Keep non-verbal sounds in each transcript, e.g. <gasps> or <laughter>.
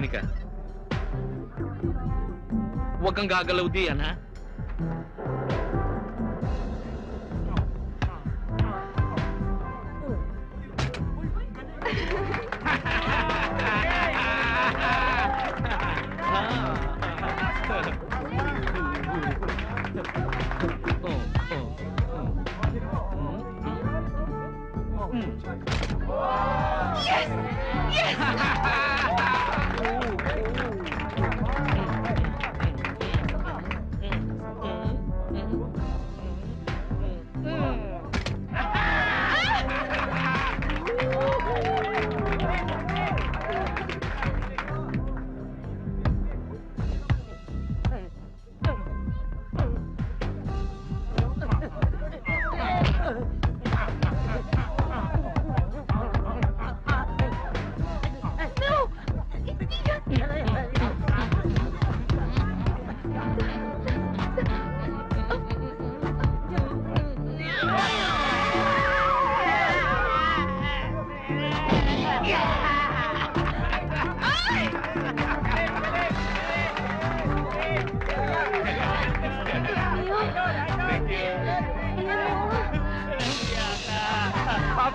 Makinig. Huwag kang gagalaw diyan, ha?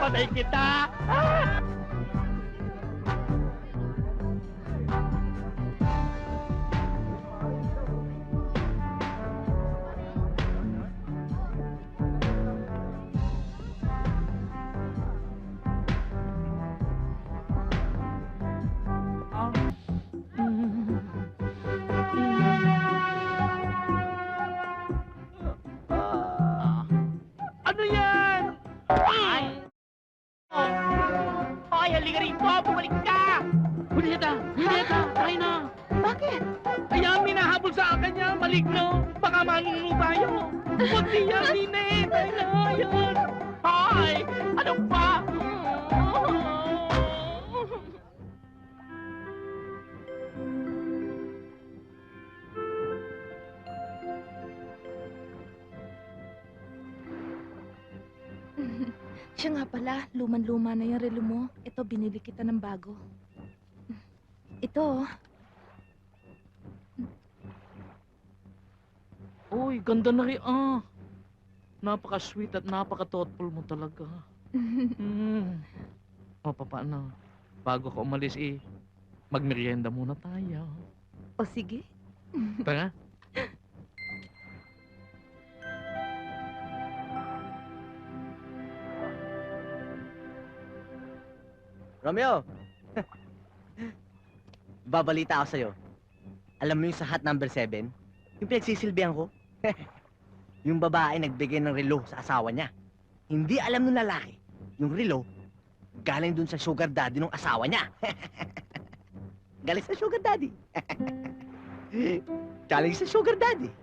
Papatay kita! Ano Bumalik ka! Julieta! Julieta! Tayo na! Bakit? Ayan, minahabol sa akin niya. Maligno. Baka manuno tayo. Huwag niya, Nine. Tayo na. Pala, luman-luma na yung relo mo. Ito, binili kita ng bago. Ito, oh. Uy, ganda na rin. Ah. Napaka-sweet at napaka-thoughtful mo talaga. <laughs> Mm. O, paano? Bago ka umalis, eh, magmerienda muna tayo. o sige. Tara. Romeo! <laughs> Babalita ako sa'yo. Alam mo yung sa hot number 7? Yung pinagsisilbihan ko? <laughs> yung babae nagbigay ng relo sa asawa niya. Hindi alam ng lalaki. Yung relo, galing dun sa sugar daddy ng asawa niya. <laughs> galing sa sugar daddy. galing sa sugar daddy.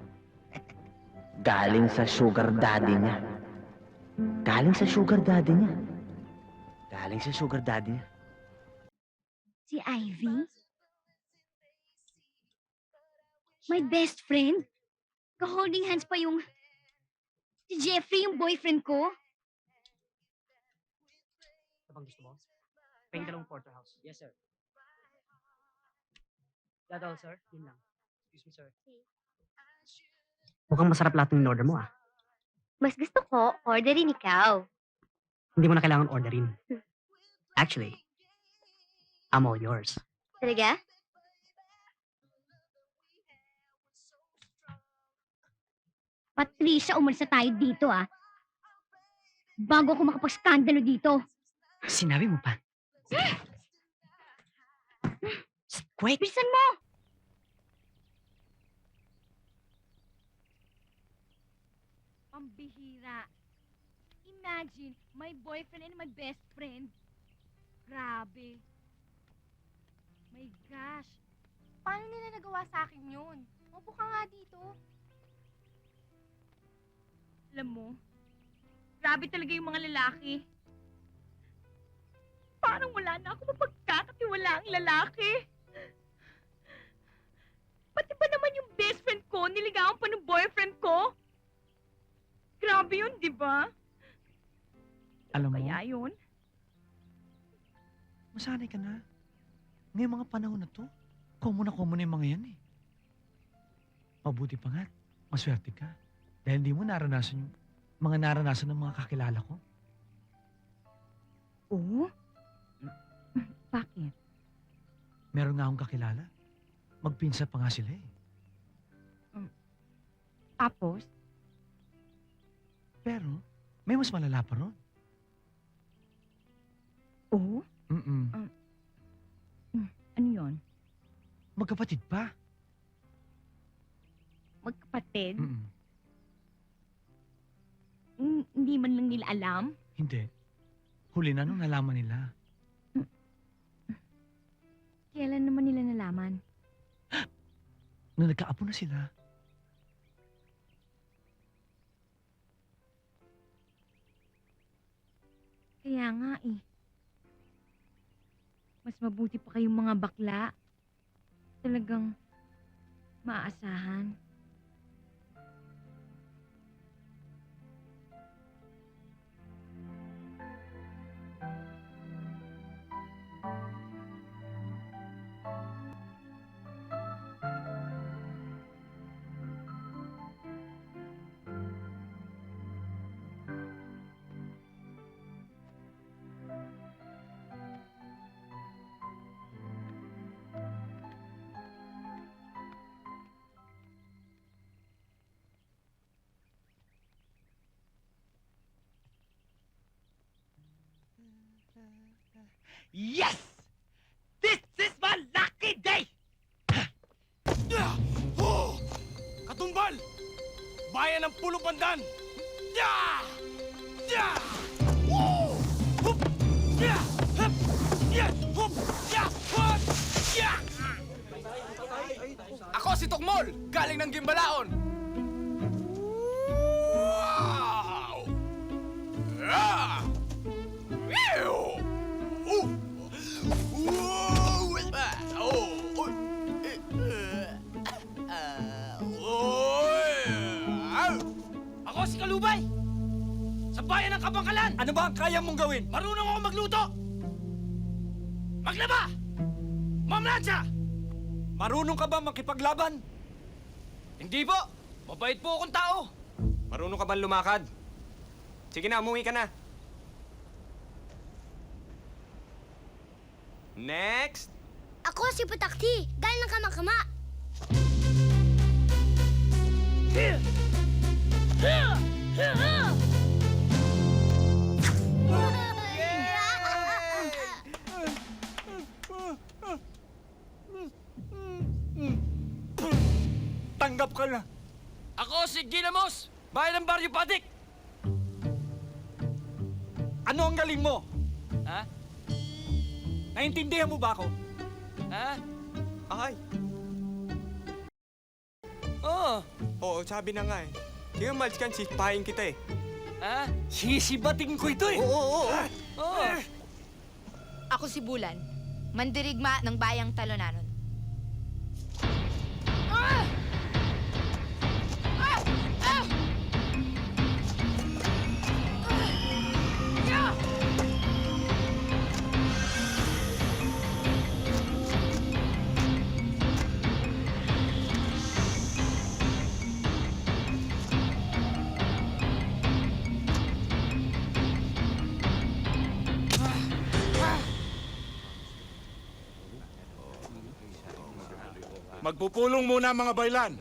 galing sa sugar daddy niya. Galing sa sugar daddy niya. Galing sa sugar daddy niya. Si Ivy? My best friend? Ka-holding hands pa yung... Si Jeffrey, yung boyfriend ko? Ano bang gusto mo? Pahing dalawang porterhouse. Yes, sir. That all, sir? Yun lang. Excuse me, sir. Mukhang masarap lahat ng order mo, ah. Mas gusto ko, orderin ikaw. Hindi mo na kailangan orderin. Actually, I'm all yours. Talaga? Patricia, umalis na tayo dito, ah. Bago ako makapag-skandalo dito. Sinabi mo pa. <gasps> Quick! Bilisan mo! Pambihira. Imagine, my boyfriend and my best friend. Grabe. My gosh. Paano nila nagawa sa akin yun? Upo ka nga dito. Alam mo, grabe talaga yung mga lalaki. Parang wala na ako mapagkakatiwala ang lalaki. Pati ba naman yung best friend ko, niligawan pa ng boyfriend ko? Grabe yun, di ba? Alam mo, Kaya yun? masanay ka na. Ngayong mga panahon na to, Common na common na yung mga yan eh. Mabuti pa nga, maswerte ka. Dahil hindi mo naranasan yung mga naranasan ng mga kakilala ko. Oo? Bakit? Meron nga akong kakilala. Magpinsa pa nga sila eh. Tapos, Pero, may mas malala pa ron. oo? Mm-mm. Ano yon? Magkapatid pa. Magkapatid? Mm-mm. Mm, Hindi man lang nila alam? Hindi. Huli na nung nalaman nila. Kailan naman nila nalaman? Nung nagkaapo na sila. Kaya nga eh. Mas mabuti pa kayong mga bakla. Talagang maaasahan. Yes! This is my lucky day! Oh! Katumbal! Bayan ng Pulo Pandan! Ya! Oh! Hup! Ya! Hup! Ya! Hup! Ya! Hup! Ya! Ako si Tokmol, galing ng Gimbalaon. Ano ba ang kaya mong gawin? Marunong ako magluto! Maglaba! Mamlansya! Marunong ka ba makipaglaban? Hindi po! Mabait po akong tao! Marunong ka ba lumakad? Sige na, umuwi ka na. Next! Ako si Putakti, galing ng kamakama. Tanggap ka na. Ako si Ginamos, bayan ng Baryo Patik. Ano ang galing mo? Ha? Naintindihan mo ba ako? Ha? Ay, Oo. oo, sabi na nga eh. Sige, umalis ka, sispahin kita eh. Ha? Sisibating ko ito eh. Oo, oo, oo. Oo. Ako si Bulan, mandirigma ng bayang Talonanon. Magpupulong muna mga baylan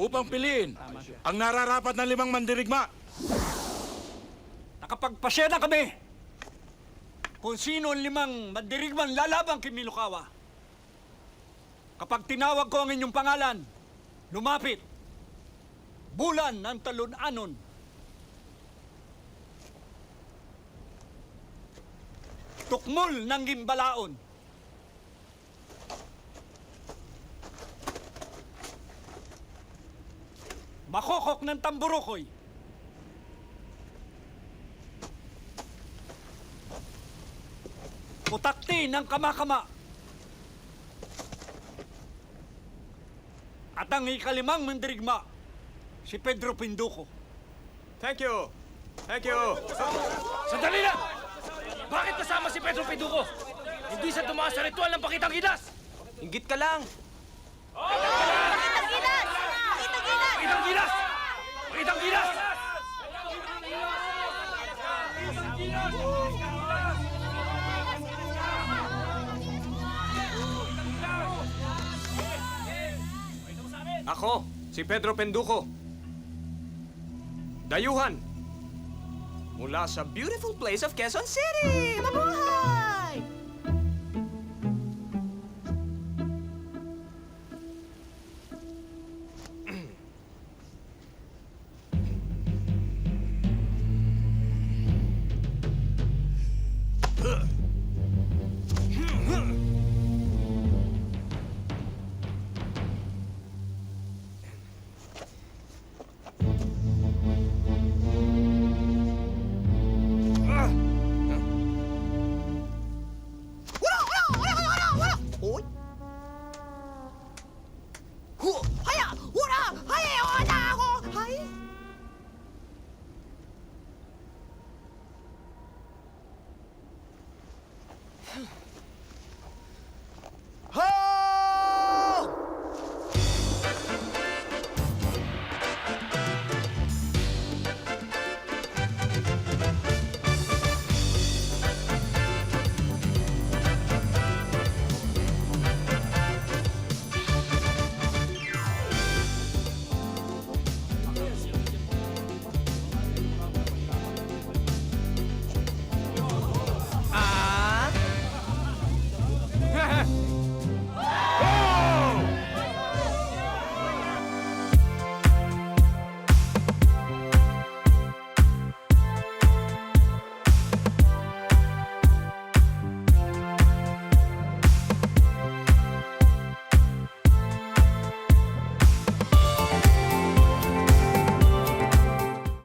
upang piliin ang nararapat na limang mandirigma. Nakapagpasya na kami kung sino ang limang mandirigmang lalabang kay Milukawa. Kapag tinawag ko ang inyong pangalan, lumapit. Bulan ng talon-anon. Tukmol ng gimbalaon. Makokok ng tamburukoy. Putakti ng kamakama. At ang ikalimang mandirigma, si Pedro Pinduco. Thank you. Thank you. Sandali lang! Bakit kasama si Pedro Pinduco? Hindi sa dumaan sa ritual ng pakitang gidas! Ingit ka lang. Pakitang Ako, si Pedro Penduko. Dayuhan. Mula sa beautiful place of Quezon City. Mabuhay!